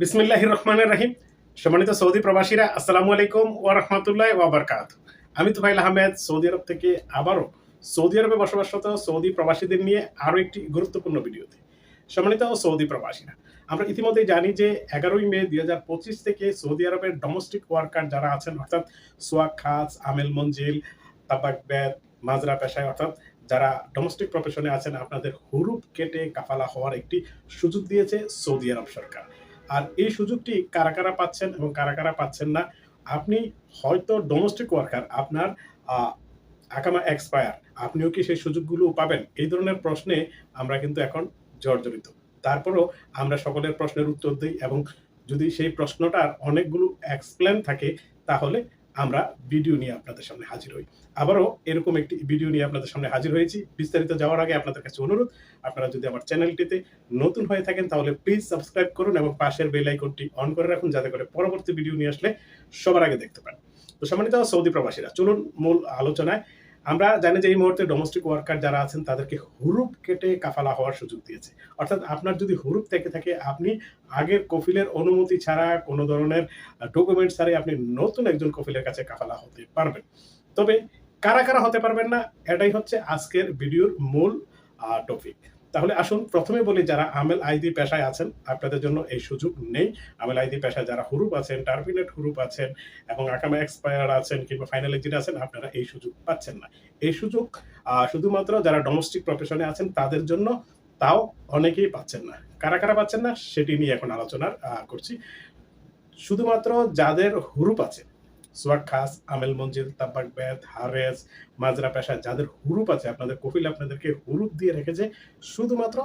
বিসমিল্লাহ রহমানের রাহিম। সম্মানিত সৌদি প্রবাসীরা, আসসালামু আলাইকুম ও রহমতুল্লাহ ওয়াবারকাত আমি তুফাইল আহমেদ, সৌদি আরব থেকে আবারও সৌদি আরবে বসবাসরত সৌদি প্রবাসীদের নিয়ে আরও একটি গুরুত্বপূর্ণ ভিডিওতে সম্মানিত সৌদি প্রবাসীরা। আমরা ইতিমধ্যে জানি যে এগারোই মে দুই হাজার পঁচিশ থেকে সৌদি আরবের ডোমেস্টিক ওয়ার্কার যারা আছেন, অর্থাৎ সোয়াক, খাস, আমেল, মঞ্জিল, তাবাক, বেদ, মাজরা, পেশায়, অর্থাৎ যারা ডোমেস্টিক প্রফেশনে আছেন, আপনাদের হুরুপ কেটে কাফালা হওয়ার একটি সুযোগ দিয়েছে সৌদি আরব সরকার। আর এই সুযোগটি কারা কারা পাচ্ছেন এবং কারা কারা পাচ্ছেন না, আপনি হয়তো ডোমেস্টিক ওয়ার্কার আপনার আকামা এক্সপায়ার আপনিও কি সেই সুযোগগুলো পাবেন? এই ধরনের প্রশ্নে আমরা কিন্তু এখন জর্জরিত। তারপরও আমরা সকলের প্রশ্নের উত্তর দিই এবং যদি সেই প্রশ্নটার অনেকগুলো এক্সপ্লেন থাকে, তাহলে আমরা ভিডিও নিয়ে আপনাদের সামনে হাজির হই। আবারও এরকম একটি ভিডিও নিয়ে আপনাদের সামনে হাজির হয়েছি। বিস্তারিত যাওয়ার আগে আপনাদের কাছে অনুরোধ, আপনারা যদি আমার চ্যানেলটিতে নতুন হয়ে থাকেন তাহলে প্লিজ সাবস্ক্রাইব করুন এবং পাশের বেল আইকনটি অন করে রাখুন যাতে করে পরবর্তী ভিডিও নিয়ে আসলে সবার আগে দেখতে পান। তো সম্মানিত সৌদি প্রবাসীরা, চলুন মূল আলোচনায় আমরা জানি যে এই মুহূর্তে ডোমেস্টিক ওয়ার্কার যারা আছেন, তাদেরকে হুরুপ কেটে কাফালা হওয়ার সুযোগ দিয়েছে। অর্থাৎ আপনার যদি হুরুপ থেকে থাকে, আপনি আগের কফিলের অনুমতি ছাড়া কোনো ধরনের ডকুমেন্ট ছাড়াই আপনি নতুন একজন কফিলের কাছে কাফালা হতে পারবেন। তবে কারা কারা হতে পারবেন না, এটাই হচ্ছে আজকের ভিডিওর মূল টপিক তাহলে আসুন প্রথমে বলি যারা আমেল আইদি পেশায় আছেন, আপনাদের জন্য এই সুযোগ নেই। আমেল আইদি পেশায় যারা হুরুপ আছেন টার্মিনেট হুরুপ আছেন এবং আকামা এক্সপায়ার আছেন কিংবা ফাইনাল এক্সিট আছেন, আপনারা এই সুযোগ পাচ্ছেন না। এই সুযোগ শুধুমাত্র যারা ডোমেস্টিক প্রফেশনে আছেন, তাদের জন্য তাও অনেকেই পাচ্ছেন না। কারা কারা পাচ্ছেন না, সেটি নিয়ে এখন আলোচনা করছি। শুধুমাত্র যাদের হুরুপ আছে সোয়াক খাস, আমেল মঞ্জিল তাব্বাক বেদ, হারেস, মাজরা পেশা, যাদের হুরুপ আছে, আপনাদের কপিল আপনাদেরকে হুরুপ দিয়ে রেখেছে শুধুমাত্র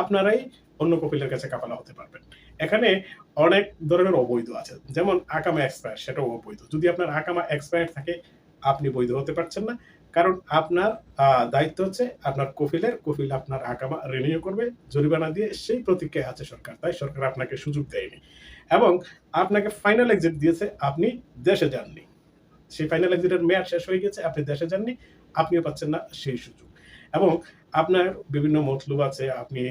আপনারাই অন্য কপিলের কাছে কাপালা হতে পারবেন। এখানে অনেক ধরনের অবৈধ আছে। যেমন আকামা এক্সপায়ার, সেটাও অবৈধ। যদি আপনার আকামা এক্সপায়ার থাকে, আপনি বৈধ হতে পারছেন না। কারণ আপনার দায়িত্ব হচ্ছে আপনার কফিলের, কফিল আপনার আকামা রিনিউ করবে, জরিমানা দিয়ে সেই প্রতিক্রিয়া আছে সরকার, তাই সরকার আপনাকে সুযোগ দেয়নি। এবং আপনাকে ফাইনাল এক্সিট দিয়েছে, আপনি দেশে যাননি। সেই ফাইনাল এক্সিটের মেয়াদ শেষ হয়ে গেছে, আপনি দেশে যাননি, আপনিও পাচ্ছেন না সেই সুযোগ। এবং আপনার বিভিন্ন মতলব আছে, আপনি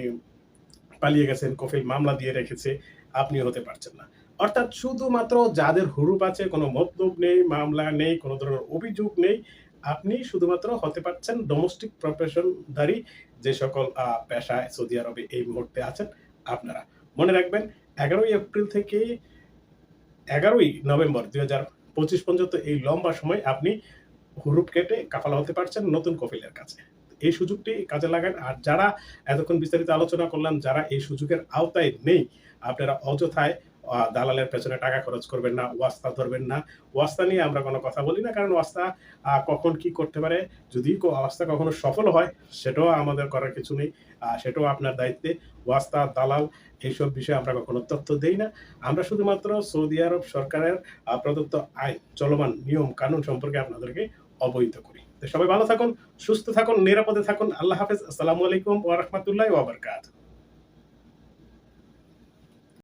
পালিয়ে গেছেন, কফিল মামলা দিয়ে রেখেছে, আপনিও হতে পারছেন না। অর্থাৎ শুধুমাত্র যাদের হুরুপ আছে, কোনো মতলব নেই, মামলা নেই, কোনো ধরনের অভিযোগ নেই আপনি শুধুমাত্র হতে পারছেন ডোমেস্টিক প্রফেশনধারী যে সকল পেশায় সৌদি আরবে এই মুহূর্তে আছেন আপনারা। মনে রাখবেন, এগারোই এপ্রিল থেকে এগারোই নভেম্বর দুই হাজার পঁচিশ পর্যন্ত এই লম্বা সময় আপনি হুরুপ কেটে কাফালা হতে পারছেন নতুন কফিলের কাছে। এই সুযোগটি কাজে লাগান। আর যারা এতক্ষণ বিস্তারিত আলোচনা করলাম যারা এই সুযোগের আওতায় নেই, আপনারা অযথায় দালালের পেছনে টাকা খরচ করবেন না, ওয়াস্তা ধরবেন না। ওয়াস্তা নিয়ে আমরা কোনো কথা বলি না, কারণ ওয়াস্তা কখন কি করতে পারে, যদি ওয়াস্তা কখনো সফল হয়, সেটাও আমাদের করার কিছু নেই সেটাও আপনার দায়িত্বে। ওয়াস্তা, দালাল, এইসব বিষয়ে আমরা কখনো তথ্য দেই না। আমরা শুধুমাত্র সৌদি আরব সরকারের প্রদত্ত আইন, চলমান নিয়ম, কানুন সম্পর্কে আপনাদেরকে অবহিত করি। সবাই ভালো থাকুন, সুস্থ থাকুন, নিরাপদে থাকুন। আল্লাহ হাফেজ। আসসালামু আলাইকুম ওয়া রাহমাতুল্লাহি ওয়া বারাকাতুহু।